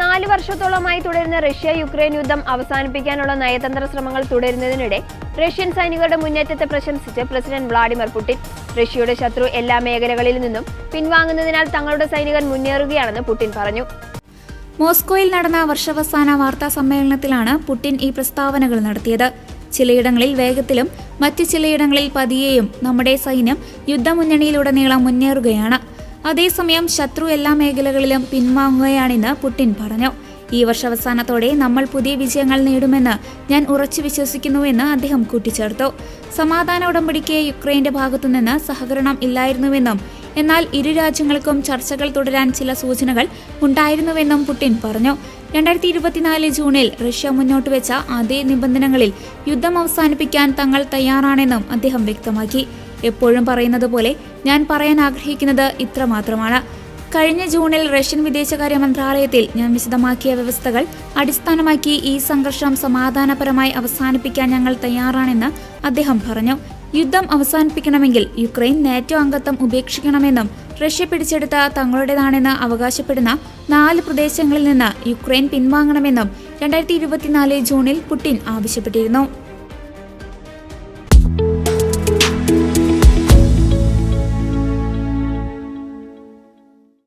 നാല് വർഷത്തോളമായി തുടരുന്ന റഷ്യ യുക്രൈൻ യുദ്ധം അവസാനിപ്പിക്കാനുള്ള നയതന്ത്ര ശ്രമങ്ങൾ തുടരുന്നതിനിടെ റഷ്യൻ സൈനികരുടെ മുന്നേറ്റത്തെ പ്രശംസിച്ച് പ്രസിഡന്റ് വ്ളാഡിമിർ പുടിൻ റഷ്യയുടെ ശത്രു എല്ലാ മേഖലകളിൽ നിന്നും പിൻവാങ്ങുന്നതിനാൽ തങ്ങളുടെ സൈനികർ മുന്നേറുകയാണെന്ന് പുടിൻ പറഞ്ഞു. മോസ്കോയിൽ നടന്ന വർഷാവസാന വാർത്താ സമ്മേളനത്തിലാണ് പുടിൻ ഈ പ്രസ്താവനകൾ നടത്തിയത്. ചിലയിടങ്ങളിൽ വേഗത്തിലും മറ്റ് ചിലയിടങ്ങളിൽ പതിയെയും നമ്മുടെ സൈന്യം യുദ്ധമുന്നണിയിലുടനീളം മുന്നേറുകയാണ്. അതേസമയം ശത്രു എല്ലാ മേഖലകളിലും പിൻവാങ്ങുകയാണെന്ന് പുടിൻ പറഞ്ഞു. ഈ വർഷാവസാനത്തോടെ നമ്മൾ പുതിയ വിജയങ്ങൾ നേടുമെന്ന് ഞാൻ ഉറച്ചു വിശ്വസിക്കുന്നുവെന്ന് അദ്ദേഹം കൂട്ടിച്ചേർത്തു. സമാധാന ഉടമ്പടിക്ക് യുക്രൈന്റെ ഭാഗത്തുനിന്ന് സഹകരണം ഇല്ലായിരുന്നുവെന്നും എന്നാൽ ഇരു രാജ്യങ്ങൾക്കും ചർച്ചകൾ തുടരാൻ ചില സൂചനകൾ ഉണ്ടായിരുന്നുവെന്നും പുടിൻ പറഞ്ഞു. രണ്ടായിരത്തി ഇരുപത്തിനാല് ജൂണിൽ റഷ്യ മുന്നോട്ട് വെച്ച അതേ നിബന്ധനകളിൽ യുദ്ധം അവസാനിപ്പിക്കാൻ തങ്ങൾ തയ്യാറാണെന്നും അദ്ദേഹം വ്യക്തമാക്കി. എപ്പോഴും പറയുന്നത് പോലെ ഞാൻ പറയാൻ ആഗ്രഹിക്കുന്നത് ഇത്ര മാത്രമാണ് കഴിഞ്ഞ ജൂണിൽ റഷ്യൻ വിദേശകാര്യ മന്ത്രാലയത്തിൽ ഞാൻ വിശദമാക്കിയ വ്യവസ്ഥകൾ അടിസ്ഥാനമാക്കി ഈ സംഘർഷം സമാധാനപരമായി അവസാനിപ്പിക്കാൻ ഞങ്ങൾ തയ്യാറാണെന്ന് അദ്ദേഹം പറഞ്ഞു. യുദ്ധം അവസാനിപ്പിക്കണമെങ്കിൽ യുക്രൈൻ നാറ്റോ അംഗത്വം ഉപേക്ഷിക്കണമെന്നും റഷ്യ പിടിച്ചെടുത്ത തങ്ങളുടേതാണെന്ന് അവകാശപ്പെടുന്ന നാല് പ്രദേശങ്ങളിൽ നിന്ന് യുക്രൈൻ പിൻവാങ്ങണമെന്നും രണ്ടായിരത്തി ഇരുപത്തിനാല് ജൂണിൽ പുടിൻ ആവശ്യപ്പെട്ടിരുന്നു.